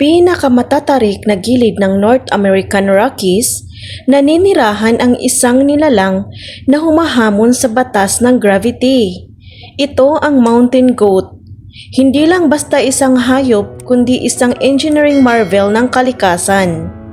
pinakamatatarik na gilid ng North American Rockies, naninirahan ang isang nilalang na humahamon sa batas ng gravity. Ito ang mountain goat. Hindi lang basta isang hayop kundi isang engineering marvel ng kalikasan.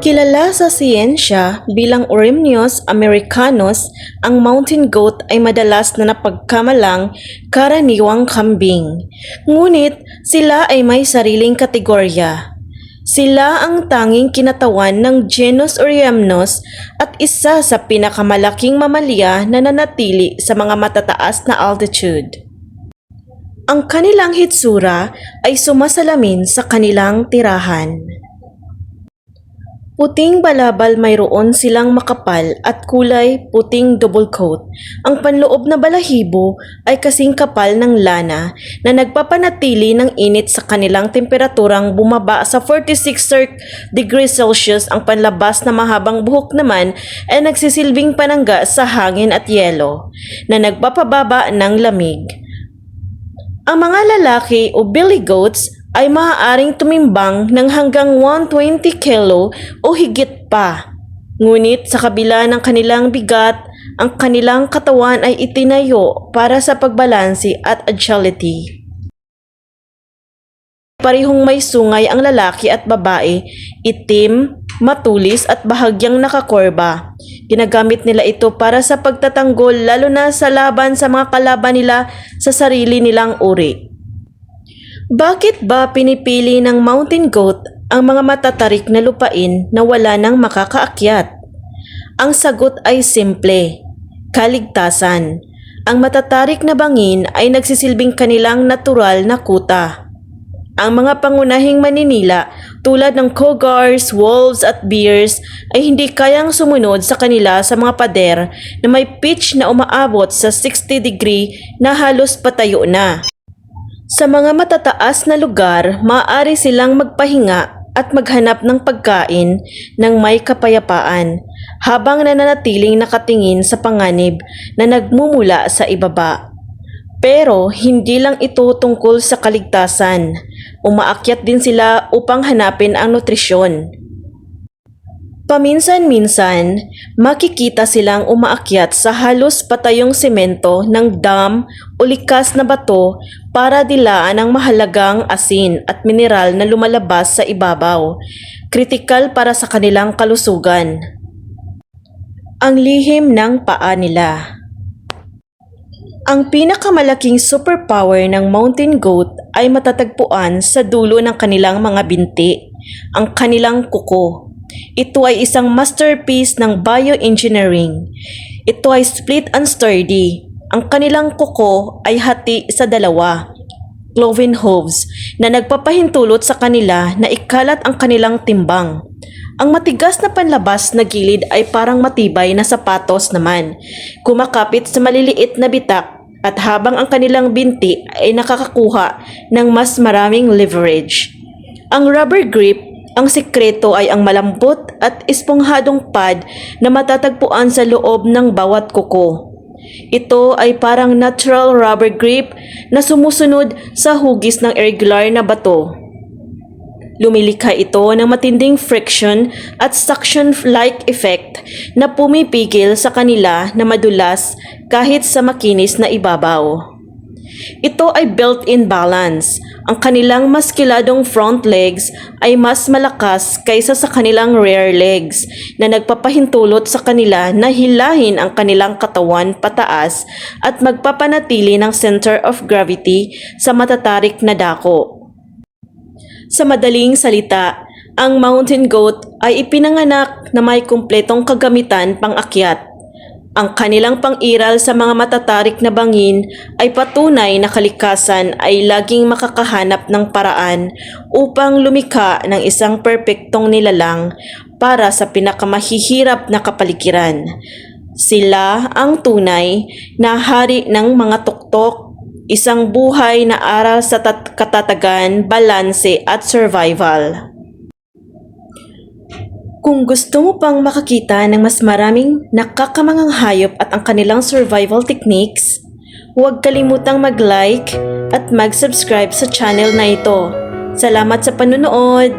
Kilala sa siyensya bilang Orimnios americanus, ang mountain goat ay madalas na napagkamalang karaniwang kambing. Ngunit sila ay may sariling kategorya. Sila ang tanging kinatawan ng genus Oreamnos at isa sa pinakamalaking mamalia na nanatili sa mga matataas na altitude. Ang kanilang hitsura ay sumasalamin sa kanilang tirahan. Puting balabal mayroon silang makapal at kulay puting double coat. Ang panloob na balahibo ay kasing kapal ng lana na nagpapanatili ng init sa kanilang temperaturang bumaba sa 46 degrees Celsius. Ang panlabas na mahabang buhok naman ay nagsisilbing panangga sa hangin at yelo na nagpapababa ng lamig. Ang mga lalaki o billy goats ay maaaring tumimbang ng hanggang 120 kilo o higit pa. Ngunit sa kabila ng kanilang bigat, ang kanilang katawan ay itinayo para sa pagbalansi at agility. Parihong may sungay ang lalaki at babae, itim, matulis at bahagyang nakakorba. Ginagamit nila ito para sa pagtatanggol lalo na sa laban sa mga kalaban nila sa sarili nilang uri. Bakit ba pinipili ng mountain goat ang mga matatarik na lupain na wala nang makakaakyat? Ang sagot ay simple, kaligtasan. Ang matatarik na bangin ay nagsisilbing kanilang natural na kuta. Ang mga pangunahing maninila tulad ng cougars, wolves at bears ay hindi kayang sumunod sa kanila sa mga pader na may pitch na umaabot sa 60 degree na halos patayo na. Sa mga matataas na lugar, maaari silang magpahinga at maghanap ng pagkain ng may kapayapaan habang nananatiling nakatingin sa panganib na nagmumula sa ibaba. Pero hindi lang ito tungkol sa kaligtasan. Umaakyat din sila upang hanapin ang nutrisyon. Paminsan-minsan, makikita silang umaakyat sa halos patayong semento ng dam o likas na bato para dilaan ang mahalagang asin at mineral na lumalabas sa ibabaw, kritikal para sa kanilang kalusugan. Ang lihim ng paa nila ang pinakamalaking superpower ng mountain goat ay matatagpuan sa dulo ng kanilang mga binti, ang kanilang kuko. Ito ay isang masterpiece ng bioengineering. Ito ay split and sturdy. Ang kanilang kuko ay hati sa dalawa, cloven hooves, na nagpapahintulot sa kanila na ikalat ang kanilang timbang. Ang matigas na panlabas na gilid ay parang matibay na sapatos naman, kumakapit sa maliliit na bitak at habang ang kanilang binti ay nakakakuha ng mas maraming leverage. Ang rubber grip ang sikreto ay ang malambot at esponghadong pad na matatagpuan sa loob ng bawat kuko. Ito ay parang natural rubber grip na sumusunod sa hugis ng irregular na bato. Lumilikha ito ng matinding friction at suction-like effect na pumipigil sa kanila na madulas kahit sa makinis na ibabaw. Ito ay built-in balance. Ang kanilang maskiladong front legs ay mas malakas kaysa sa kanilang rear legs na nagpapahintulot sa kanila na hilahin ang kanilang katawan pataas at magpapanatili ng center of gravity sa matatarik na dako. Sa madaling salita, ang mountain goat ay ipinanganak na may kumpletong kagamitan pang-akyat. Ang kanilang pang-iral sa mga matatarik na bangin ay patunay na kalikasan ay laging makakahanap ng paraan upang lumikha ng isang perpektong nilalang para sa pinakamahihirap na kapaligiran. Sila ang tunay na hari ng mga tuktok Isang buhay na aral sa tat- katatagan, balanse at survival. Kung gusto mo pang makakita ng mas maraming nakakamangang hayop at ang kanilang survival techniques, huwag kalimutang mag-like at mag-subscribe sa channel na ito. Salamat sa panonood!